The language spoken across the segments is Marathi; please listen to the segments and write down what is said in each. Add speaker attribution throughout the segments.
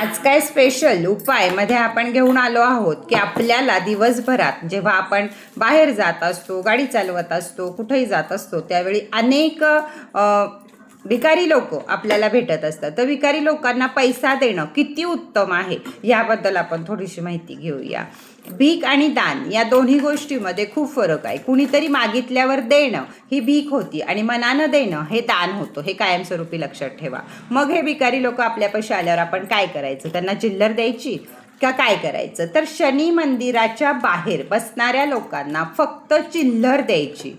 Speaker 1: आज काय स्पेशल उपायमध्ये आपण घेऊन आलो आहोत की आपल्याला दिवसभरात जेव्हा आपण बाहेर जात असतो गाडी चालवत असतो कुठेही जात असतो त्यावेळी अनेक भिकारी लोक आपल्याला भेटत असतात. तर भिकारी लोकांना पैसा देणं किती उत्तम आहे याबद्दल आपण थोडीशी माहिती घेऊया. भीक आणि दान या दोन्ही गोष्टीमध्ये खूप फरक आहे. कुणीतरी मागितल्यावर देणं ही भीक होती आणि मनानं देणं हे दान होतं. हे कायमस्वरूपी लक्षात ठेवा. मग हे भिकारी लोक आपल्यापाशी आल्यावर आपण काय करायचं? त्यांना चिल्लर द्यायची का काय करायचं? तर शनी मंदिराच्या बाहेर बसणाऱ्या लोकांना फक्त चिल्लर द्यायची.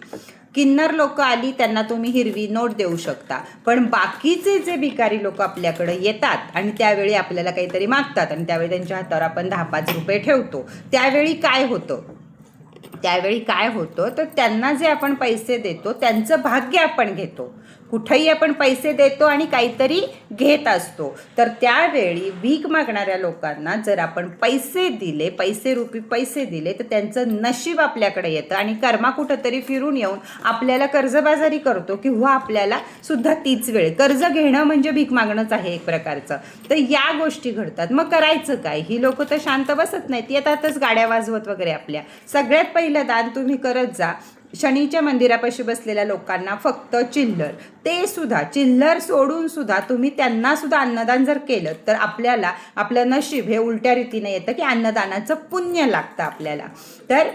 Speaker 1: किन्नर लोक आली त्यांना तुम्ही हिरवी नोट देऊ शकता. पण बाकीचे जे भिकारी लोक आपल्याकडे येतात आणि त्यावेळी आपल्याला काहीतरी मागतात आणि त्यावेळी त्यांच्या हातावर आपण दहा पाच रुपये ठेवतो. त्यावेळी काय होतं? त्यावेळी काय होतं? तर त्यांना जे आपण पैसे देतो त्यांचं भाग्य आपण घेतो. कुठंही आपण पैसे देतो आणि काहीतरी घेत असतो. तर त्यावेळी भीक मागणाऱ्या लोकांना जर आपण पैसे दिले पैसे रुपी पैसे दिले तर त्यांचं नशीब आपल्याकडे येतं आणि कर्मा कुठंतरी फिरून येऊन आपल्याला कर्जबाजारी करतो किंवा आपल्याला सुद्धा तीच वेळ कर्ज घेणं म्हणजे भीक मागणंच आहे एक प्रकारचं. तर या गोष्टी घडतात. मग करायचं काय? ही लोक तर शांत बसत नाहीत. येतातच गाड्या वाजवत वगैरे आपल्या. सगळ्यात पहिलं दान तुम्ही करत जा. शनीच्या मंदिरापाशी बसलेल्या लोकांना फक्त चिल्लर. ते सुद्धा चिल्लर सोडून सुद्धा तुम्ही त्यांना सुद्धा अन्नदान जर केलं तर आपल्याला आपलं नशीब हे उलट्या रीतीने येतं की अन्नदानाचं पुण्य लागतं आपल्याला. तर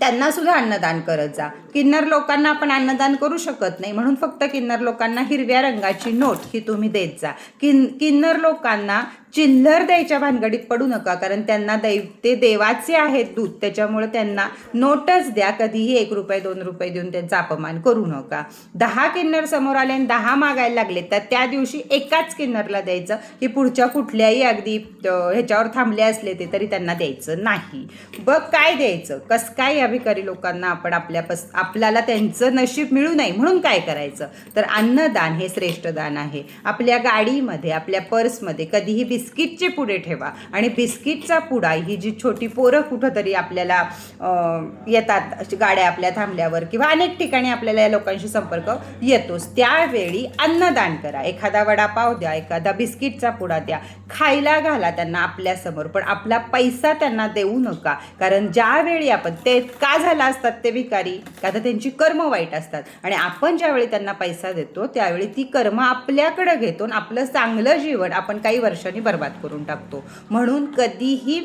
Speaker 1: त्यांना सुद्धा अन्नदान करत जा. किन्नर लोकांना आपण अन्नदान करू शकत नाही. म्हणून फक्त किन्नर लोकांना हिरव्या रंगाची नोट ही तुम्ही देत जा. किन किन्नर लोकांना चिल्लर द्यायच्या भानगडीत पडू नका कारण त्यांना दैव ते देवाचे आहेत दूध त्याच्यामुळे त्यांना नोटच द्या. कधीही एक रुपये दोन रुपये देऊन त्यांचा अपमान करू नका. दहा किन्नर समोर आले आणि दहा मागायला लागले तर त्या दिवशी एकाच किन्नरला द्यायचं की पुढच्या कुठल्याही अगदी ह्याच्यावर थांबले असले ते तरी त्यांना द्यायचं नाही. बघ काय द्यायचं कस काय या भिकारी लोकांना आपण आपल्या पस आपल्याला त्यांचं नशीब मिळू नये म्हणून काय करायचं? तर अन्नदान हे श्रेष्ठ दान आहे. आपल्या गाडीमध्ये आपल्या पर्समध्ये कधीही बिस्किटचे पुडे ठेवा. आणि बिस्किटचा पुडा ही जी छोटी पोरं कुठंतरी आपल्याला येतात गाड्या आपल्या थांबल्यावर किंवा अनेक ठिकाणी आपल्याला या लोकांशी संपर्क येतोच त्यावेळी अन्नदान करा. एखादा वडापाव द्या एखादा बिस्किटचा पुडा द्या. खायला घाला त्यांना आपल्यासमोर पण आपला पैसा त्यांना देऊ नका. कारण ज्यावेळी आपण ते का झाला असतात ते भिकारी का आता त्यांची कर्म वाईट असतात. आणि आपण ज्यावेळी त्यांना पैसा देतो त्यावेळी ती कर्म आपल्याकडे घेतो आणि आपलं चांगलं जीवन आपण काही वर्षांनी बर्बाद करून टाकतो. म्हणून कधीही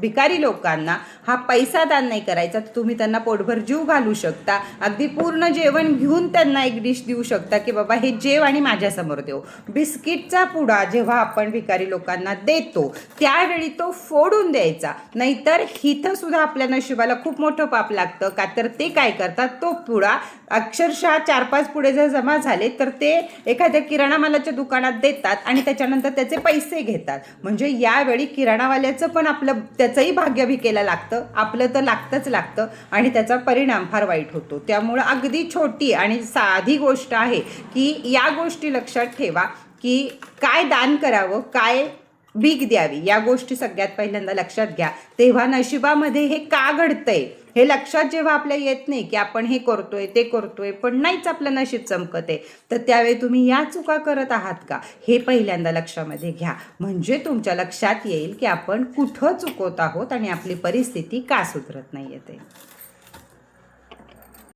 Speaker 1: भिकारी लोकांना हा पैसा दान नाही करायचा तर तुम्ही त्यांना पोटभर जीव घालू शकता. अगदी पूर्ण जेवण घेऊन त्यांना एक डिश देऊ शकता की बाबा हे जेव आणि माझ्यासमोर देऊ बिस्किटचा पुडा जेव्हा आपण भिकारी लोकांना देतो त्यावेळी तो फोडून द्यायचा. नाहीतर हिथं सुद्धा आपल्या नशिबाला खूप मोठं पाप लागतं. का तर ते काय करतात तो पुडा अक्षरशः चार पाच पुढे जर जमा झाले तर ते एखाद्या किराणा मालाच्या दुकानात देतात आणि त्याच्यानंतर त्याचे पैसे घेतात. म्हणजे यावेळी किराणावाल्याचं पण आपलं त्याचंही भाग्य भिकेला लागतं आपलं तर लागतंच लागतं आणि त्याचा परिणाम फार वाईट होतो. त्यामुळं अगदी छोटी आणि साधी गोष्ट आहे की या गोष्टी लक्षात ठेवा की काय दान करावं काय भीक द्यावी. या गोष्टी सगळ्यात पहिल्यांदा लक्षात घ्या. तेव्हा नशिबामध्ये हे का घडतंय? हे लक्षात जेव्हा आपल्या येत नाही की आपण हे करतोय ते करतोय पण नाहीच आपलं नशीब चमकत आहे तर त्यावेळी तुम्ही या चुका करत आहात का? हे पहिल्यांदा लक्षामध्ये घ्या. म्हणजे तुमच्या लक्षात येईल की आपण कुठं चुकवत आहोत आणि आपली परिस्थिती का सुधरत नाही येते